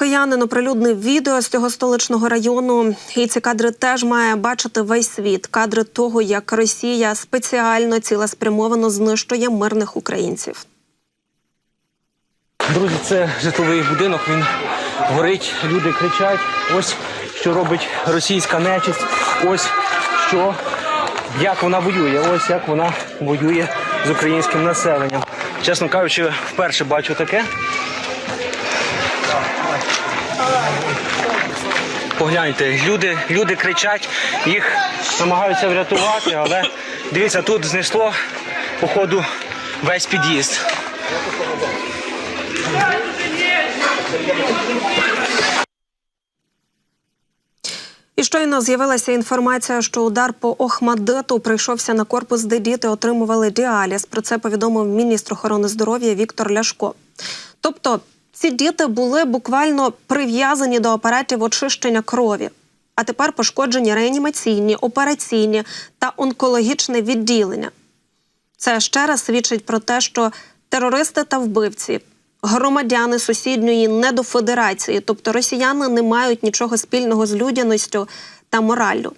киянин оприлюднив відео з цього столичного району, і ці кадри теж має бачити весь світ. Кадри того, як Росія спеціально цілеспрямовано знищує мирних українців. Друзі, це житловий будинок. Він горить, люди кричать. Ось що робить російська нечисть. Ось що як вона воює. Ось як вона воює з українським населенням. Чесно кажучи, вперше бачу таке. Погляньте, люди, люди кричать, їх намагаються врятувати, але дивіться, тут знесло походу весь під'їзд. І щойно з'явилася інформація, що удар по Охмадиту прийшовся на корпус, де діти отримували діаліз. Про це повідомив міністр охорони здоров'я Віктор Ляшко. Тобто, ці діти були буквально прив'язані до апаратів очищення крові, а тепер пошкоджені реанімаційні, операційні та онкологічне відділення. Це ще раз свідчить про те, що терористи та вбивці, громадяни сусідньої недофедерації, тобто росіяни, не мають нічого спільного з людяністю та мораллю.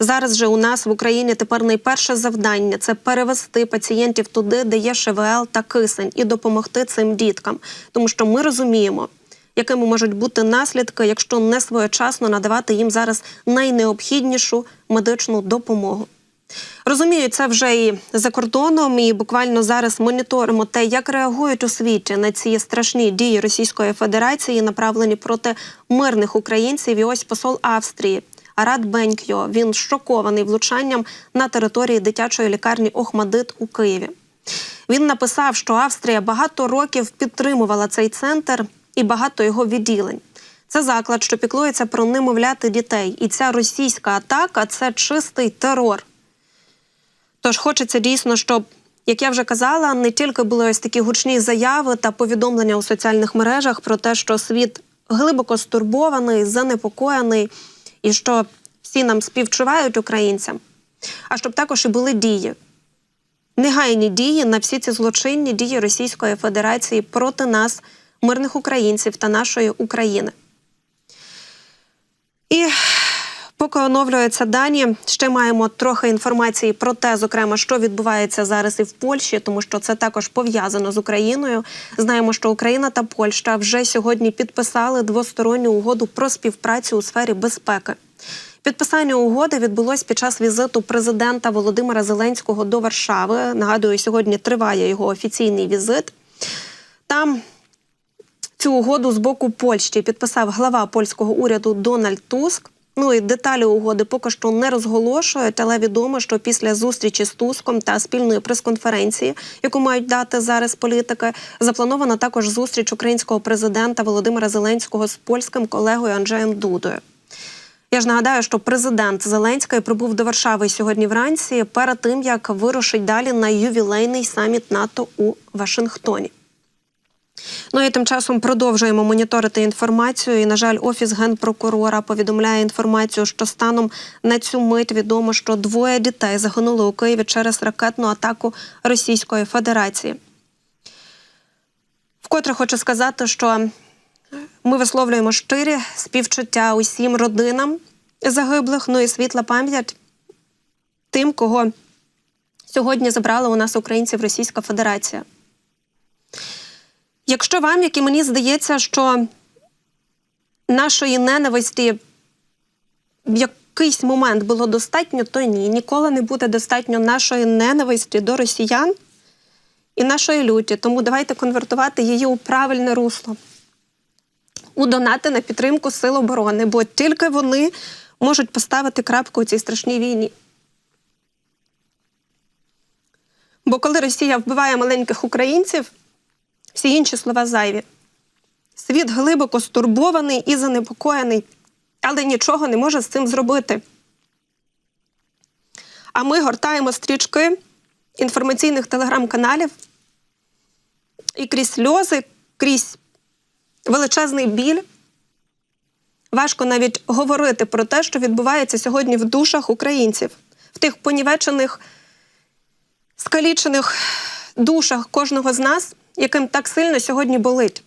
Зараз же у нас в Україні тепер найперше завдання це перевести пацієнтів туди, де є ШВЛ та кисень, і допомогти цим діткам, тому що ми розуміємо, якими можуть бути наслідки, якщо не своєчасно надавати їм зараз найнеобхіднішу медичну допомогу. Розумію, це вже і за кордоном, і буквально зараз моніторимо те, як реагують у світі на ці страшні дії Російської Федерації, направлені проти мирних українців. І ось посол Австрії Арат Бенкьо. Він шокований влучанням на території дитячої лікарні Охмадит у Києві. Він написав, що Австрія багато років підтримувала цей центр і багато його відділень. Це заклад, що піклується про немовляти дітей. І ця російська атака це чистий терор. Тож хочеться дійсно, щоб, як я вже казала, не тільки були ось такі гучні заяви та повідомлення у соціальних мережах про те, що світ глибоко стурбований, занепокоєний, і що всі нам співчувають українцям, а щоб також і були дії. Негайні дії на всі ці злочинні дії Російської Федерації проти нас, мирних українців та нашої України. І Поки оновлюються дані, ще маємо трохи інформації про те, зокрема, що відбувається зараз і в Польщі, тому що це також пов'язано з Україною. Знаємо, що Україна та Польща вже сьогодні підписали двосторонню угоду про співпрацю у сфері безпеки. Підписання угоди відбулось під час візиту президента Володимира Зеленського до Варшави. Нагадую, сьогодні триває його офіційний візит. Там цю угоду з боку Польщі підписав глава польського уряду Дональд Туск. Ну і деталі угоди поки що не розголошують, але відомо, що після зустрічі з Туском та спільної прес-конференції, яку мають дати зараз політики, запланована також зустріч українського президента Володимира Зеленського з польським колегою Анджеєм Дудою. Я ж нагадаю, що президент Зеленський прибув до Варшави сьогодні вранці перед тим, як вирушить далі на ювілейний саміт НАТО у Вашингтоні. Ну і тим часом продовжуємо моніторити інформацію. І, на жаль, офіс генпрокурора повідомляє інформацію, що станом на цю мить відомо, що двоє дітей загинули у Києві через ракетну атаку Російської Федерації. Вкотре хочу сказати, що ми висловлюємо щирі співчуття усім родинам загиблих, ну і світла пам'ять тим, кого сьогодні забрала у нас українців Російська Федерація. Якщо вам, як і мені здається, що нашої ненависті в якийсь момент було достатньо, то ні. Ніколи не буде достатньо нашої ненависті до росіян і нашої люті. Тому давайте конвертувати її у правильне русло, у донати на підтримку Сил оборони, бо тільки вони можуть поставити крапку у цій страшній війні. Бо коли Росія вбиває маленьких українців, всі інші слова зайві. Світ глибоко стурбований і занепокоєний, але нічого не може з цим зробити. А ми гортаємо стрічки інформаційних телеграм-каналів і крізь сльози, крізь величезний біль. Важко навіть говорити про те, що відбувається сьогодні в душах українців, в тих понівечених, скалічених душах кожного з нас яким так сильно сьогодні болить.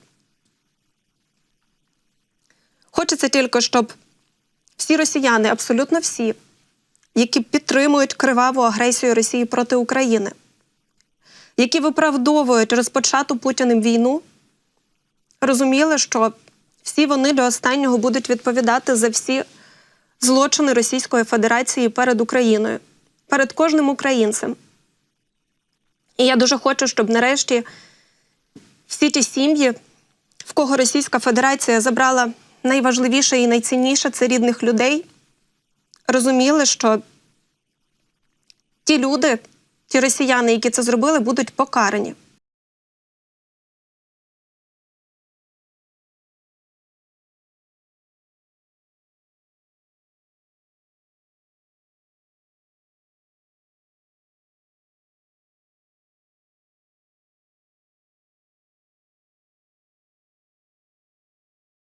Хочеться тільки, щоб всі росіяни, абсолютно всі, які підтримують криваву агресію Росії проти України, які виправдовують розпочату Путіним війну, розуміли, що всі вони до останнього будуть відповідати за всі злочини Російської Федерації перед Україною, перед кожним українцем. І я дуже хочу, щоб нарешті всі ті сім'ї, в кого Російська Федерація забрала найважливіше і найцінніше це рідних людей, розуміли, що ті люди, ті росіяни, які це зробили, будуть покарані.